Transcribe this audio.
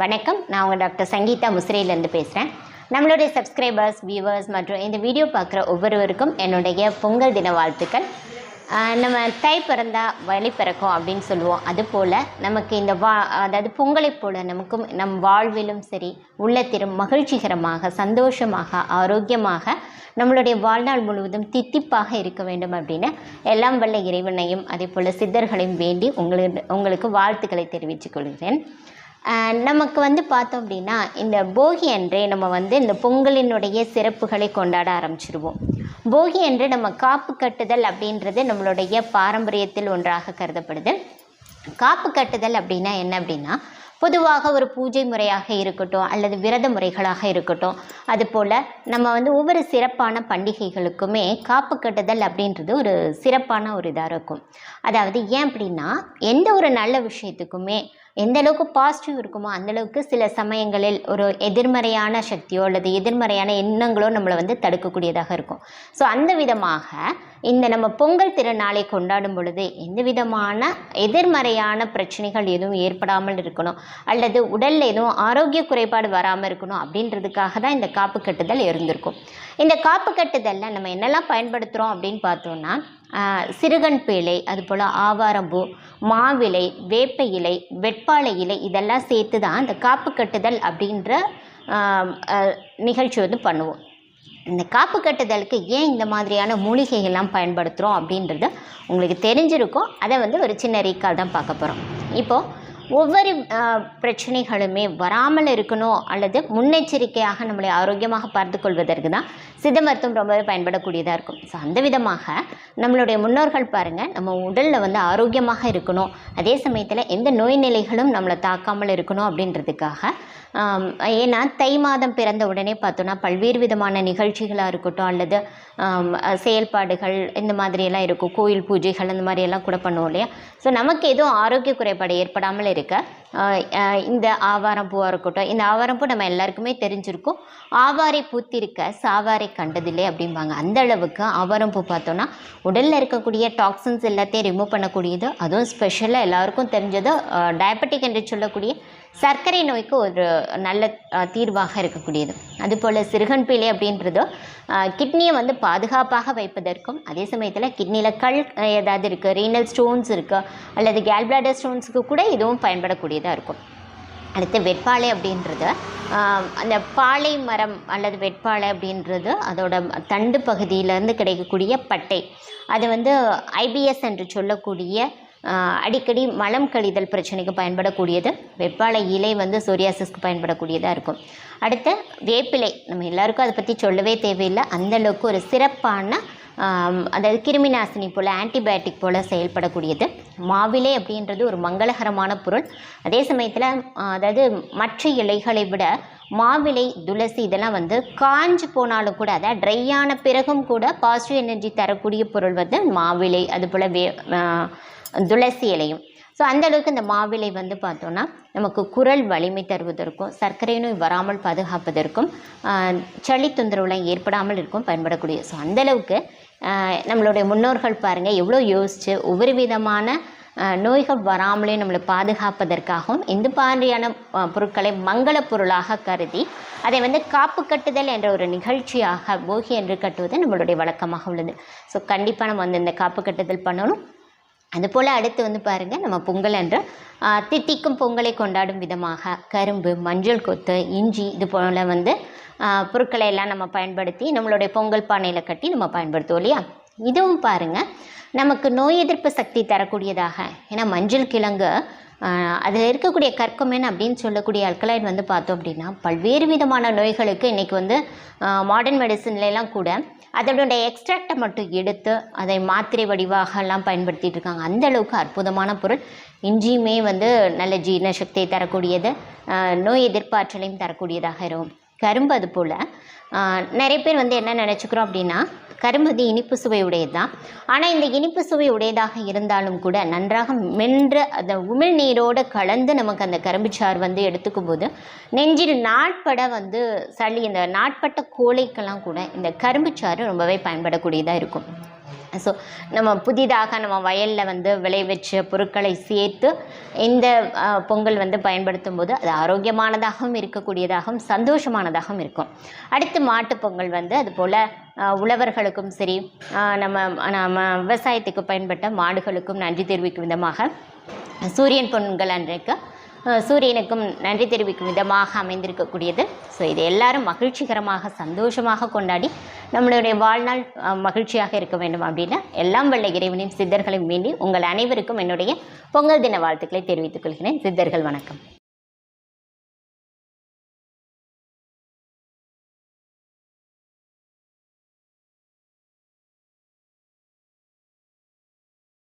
வணக்கம். நான் உங்கள் டாக்டர் சங்கீதா முசிறையிலேருந்து பேசுகிறேன் நம்மளுடைய சப்ஸ்கிரைபர்ஸ் வியூவர்ஸ் மற்றும் இந்த வீடியோ பார்க்குற ஒவ்வொருவருக்கும் என்னுடைய பொங்கல் தின வாழ்த்துக்கள். நம்ம தை பிறந்தால் வழி பிறக்கும் அப்படின்னு சொல்லுவோம். அதுபோல் நமக்கு இந்த வா அதாவது பொங்கலை போல் நமக்கும் நம் வாழ்விலும் சரி உள்ளத்திலும் மகிழ்ச்சிகரமாக சந்தோஷமாக ஆரோக்கியமாக நம்மளுடைய வாழ்நாள் முழுவதும் தித்திப்பாக இருக்க வேண்டும் அப்படின்னு எல்லாம் வல்ல இறைவனையும் அதே போல் சித்தர்களையும் வேண்டி உங்களுக்கு உங்களுக்கு வாழ்த்துக்களை தெரிவித்துக் கொள்கிறேன். நமக்கு வந்து பார்த்தோம் அப்படின்னா இந்த போகி அன்றே நம்ம வந்து இந்த பொங்கலினுடைய சிறப்புகளை கொண்டாட ஆரம்பிச்சிருவோம். போகி அன்று நம்ம காப்பு கட்டுதல் அப்படின்றது நம்மளுடைய பாரம்பரியத்தில் ஒன்றாக கருதப்படுது. காப்பு கட்டுதல் அப்படின்னா என்ன அப்படின்னா பொதுவாக ஒரு பூஜை முறையாக இருக்கட்டும் அல்லது விரத முறைகளாக இருக்கட்டும். அதுபோல் நம்ம வந்து ஒவ்வொரு சிறப்பான பண்டிகைகளுக்குமே காப்பு கட்டுதல் அப்படின்றது ஒரு சிறப்பான ஒரு இதாக இருக்கும். அதாவது ஏன் அப்படின்னா எந்த ஒரு நல்ல விஷயத்துக்குமே எந்த அளவுக்கு பாசிட்டிவ் இருக்குமோ அந்தளவுக்கு சில சமயங்களில் ஒரு எதிர்மறையான சக்தியோ அல்லது எதிர்மறையான எண்ணங்களோ நம்மளை வந்து தடுக்கக்கூடியதாக இருக்கும். ஸோ அந்த விதமாக இந்த நம்ம பொங்கல் திருநாளை கொண்டாடும் பொழுது எந்த விதமான எதிர்மறையான பிரச்சனைகள் எதுவும் ஏற்படாமல் இருக்கணும். அல்லது உடலில் எதுவும் ஆரோக்கிய குறைபாடு வராமல் இருக்கணும் அப்படின்றதுக்காக தான் இந்த காப்பு கட்டுதல் இருந்திருக்கும். இந்த காப்பு கட்டுதலில் நம்ம என்னெல்லாம் பயன்படுத்துகிறோம் அப்படின்னு பார்த்தோம்னா சிறுகன் பேழை அதுபோல் ஆவாரம்பூ மாவிலை வேப்ப இலை வெட்பாலை இலை இதெல்லாம் சேர்த்து தான் அந்த காப்பு கட்டுதல் அப்படின்ற நிகழ்ச்சி வந்து பண்ணுவோம். இந்த காப்பு கட்டுதலுக்கு ஏன் இந்த மாதிரியான மூலிகைகள்லாம் பயன்படுத்துகிறோம் அப்படின்றது உங்களுக்கு தெரிஞ்சிருக்கும். அதை வந்து ஒரு சின்ன ரீக்கால் தான் பார்க்க போகிறோம் இப்போது ஒவ்வொரு பிரச்சனைகளுமே வராமல் இருக்கணும் அல்லது முன்னெச்சரிக்கையாக நம்மளை ஆரோக்கியமாக பார்த்து கொள்வதற்கு தான் சித்த மருத்துவம் ரொம்பவே பயன்படக்கூடியதாக இருக்கும். ஸோ அந்த விதமாக நம்மளுடைய முன்னோர்கள் பாருங்கள் நம்ம உடலில் வந்து ஆரோக்கியமாக இருக்கணும். அதே சமயத்தில் எந்த நோய் நிலைகளும் நம்மளை தாக்காமல் இருக்கணும் அப்படின்றதுக்காக ஏன்னா தை மாதம் பிறந்த உடனே பார்த்தோன்னா பல்வேறு விதமான நிகழ்ச்சிகளாக இருக்கட்டும் அல்லது செயல்பாடுகள் இந்த மாதிரியெல்லாம் இருக்கும். கோயில் பூஜைகள் அந்த மாதிரியெல்லாம் கூட பண்ணுவோம் இல்லையா? ஸோ நமக்கு எதுவும் ஆரோக்கிய குறைபாடு ஏற்படாமல் இருக்க இந்த ஆவாரம் பூவாக இருக்கட்டும் இந்த ஆவாரம் பூ நம்ம எல்லாருக்குமே தெரிஞ்சிருக்கும். ஆவாரை பூத்திருக்க சாவாரை கண்டதில்லை அப்படிம்பாங்க. அந்த அளவுக்கு ஆவாரம் பூ பார்த்தோன்னா உடலில் இருக்கக்கூடிய டாக்ஸின்ஸ் எல்லாத்தையும் ரிமூவ் பண்ணக்கூடியது அதுவும் ஸ்பெஷலாக எல்லாருக்கும் தெரிஞ்சது. டயபெட்டிக் என்று சொல்லக்கூடிய சர்க்கரை நோய்க்கு ஒரு நல்ல தீர்வாக இருக்கக்கூடியது. அதுபோல் சிறுகன் பீலை அப்படின்றது கிட்னியை வந்து பாதுகாப்பாக வைப்பதற்கும் அதே சமயத்தில் கிட்னியில் கல் ஏதாவது இருக்குது ரீனல் ஸ்டோன்ஸ் இருக்குது அல்லது கேல்பிளாடர் ஸ்டோன்ஸுக்கு கூட இதுவும் பயன்படக்கூடியதாக இருக்கும். அடுத்து வெட்பாலை அப்படின்றது அந்த பாலை மரம் அல்லது வெட்பாலை அப்படின்றது அதோட தண்டு பகுதியிலேருந்து கிடைக்கக்கூடிய பட்டை. அது வந்து ஐபிஎஸ் என்று சொல்லக்கூடிய அடிக்கடி மலம் கழிதல் பிரச்சனைக்கு பயன்படக்கூடியது. வெப்பாலை இலை வந்து சோரியாசிஸ்க்கு பயன்படக்கூடியதாக இருக்கும். அடுத்து வேப்பிலை. நம்ம எல்லாருக்கும் அதை பற்றி சொல்லவே தேவையில்லை. அந்தளவுக்கு ஒரு சிறப்பான அதாவது கிருமி நாசினி போல் ஆன்டிபயோட்டிக் போல் செயல்படக்கூடியது. மாவிலை அப்படின்றது ஒரு மங்களகரமான பொருள். அதே சமயத்தில் அதாவது மற்ற இலைகளை விட மாவிலை துளசி இதெல்லாம் வந்து காஞ்சு போனாலும் கூட அதாவது ட்ரையான பிறகும் கூட பாசிட்டிவ் எனர்ஜி தரக்கூடிய பொருள் வந்து மாவிலை அதுபோல் வே துளசி இலையும். ஸோ அந்தளவுக்கு இந்த மாவிலை வந்து பார்த்தோன்னா நமக்கு குரல் வலிமை தருவதற்கும் சர்க்கரை நோய் வராமல் பாதுகாப்பதற்கும் சளி தொந்தரவுலாம் ஏற்படாமல் இருக்கும் பயன்படக்கூடிய. ஸோ அந்த அளவுக்கு நம்மளுடைய முன்னோர்கள் பாருங்கள் எவ்வளோ யோசித்து ஒவ்வொரு விதமான நோய்கள் வராமலே நம்மளை பாதுகாப்பதற்காகவும் இந்த மாதிரியான பொருட்களை மங்கள பொருளாக கருதி அதை வந்து காப்பு கட்டுதல் என்ற ஒரு நிகழ்ச்சியாக போகி என்று கட்டுவது நம்மளுடைய வழக்கமாக உள்ளது. ஸோ கண்டிப்பாக நம்ம வந்து இந்த காப்பு கட்டுதல் பண்ணணும். அதுபோல் அடுத்து வந்து பாருங்கள் நம்ம பொங்கல் என்று தித்திக்கும் பொங்கலை கொண்டாடும் விதமாக கரும்பு மஞ்சள் கொத்து இஞ்சி இது போல் வந்து பொருட்களை எல்லாம் நம்ம பயன்படுத்தி நம்மளுடைய பொங்கல் பானையில் கட்டி நம்ம பயன்படுத்துவோம் இல்லையா? இதுவும் பாருங்கள் நமக்கு நோய் எதிர்ப்பு சக்தி தரக்கூடியதாக. ஏன்னா மஞ்சள் கிழங்கு அதில் இருக்கக்கூடிய கற்கமென் அப்படின்னு சொல்லக்கூடிய அல்கலைட் வந்து பார்த்தோம் அப்படின்னா பல்வேறு விதமான நோய்களுக்கு இன்றைக்கி வந்து மாடர்ன் மெடிசன்லாம் கூட அதனுடைய எக்ஸ்ட்ராக்டை மட்டும் எடுத்து அதை மாத்திரை வடிவாகலாம் பயன்படுத்திகிட்டு இருக்காங்க. அந்த அளவுக்கு அற்புதமான பொருள். இஞ்சியுமே வந்து நல்ல ஜீரண சக்தியை தரக்கூடியது நோய் எதிர்ப்பாற்றலையும் தரக்கூடியதாக இருக்கும். கரும்பு அது போல் நிறைய பேர் வந்து என்ன நினச்சிக்கிறோம் அப்படின்னா கரும்பு இனிப்பு சுவை உடையது? தான் ஆனால் இந்த இனிப்பு சுவை உடையதாக இருந்தாலும் கூட நன்றாக மென்ற அந்த உமிழ்நீரோடு கலந்து நமக்கு அந்த கரும்பு சாறு வந்து எடுத்துக்கும் போது நெஞ்சில் நாட்பட வந்து சளி இந்த நாட்பட்ட கோழைக்கெல்லாம் கூட இந்த கரும்பு சாறு ரொம்பவே பயன்படக்கூடியதாக இருக்கும். ஸோ நம்ம புதிதாக நம்ம வயலில் வந்து விளைவிச்ச பொருட்களை சேர்த்து இந்த பொங்கல் வந்து பயன்படுத்தும் போது அது ஆரோக்கியமானதாகவும் இருக்கக்கூடியதாகவும் சந்தோஷமானதாகவும் இருக்கும். அடுத்து மாட்டுப் பொங்கல் வந்து அதுபோல் உழவர்களுக்கும் சரி நம்ம நம்ம விவசாயத்துக்கு பயன்பட்ட மாடுகளுக்கும் நன்றி தெரிவிக்கும் விதமாக சூரியன் பொங்கல் அன்றைக்கு சூரியனுக்கும் நன்றி தெரிவிக்கும் விதமாக அமைந்திருக்கக்கூடியது. ஸோ இது எல்லாரும் மகிழ்ச்சிகரமாக சந்தோஷமாக கொண்டாடி நம்மளுடைய வாழ்நாள் மகிழ்ச்சியாக இருக்க வேண்டும் அப்படின்னு எல்லாம் வல்ல இறைவனின் சித்தர்களை வேண்டி உங்கள் அனைவருக்கும் என்னுடைய பொங்கல் தின வாழ்த்துக்களை தெரிவித்துக் கொள்கிறேன். சித்தர்கள் வணக்கம்.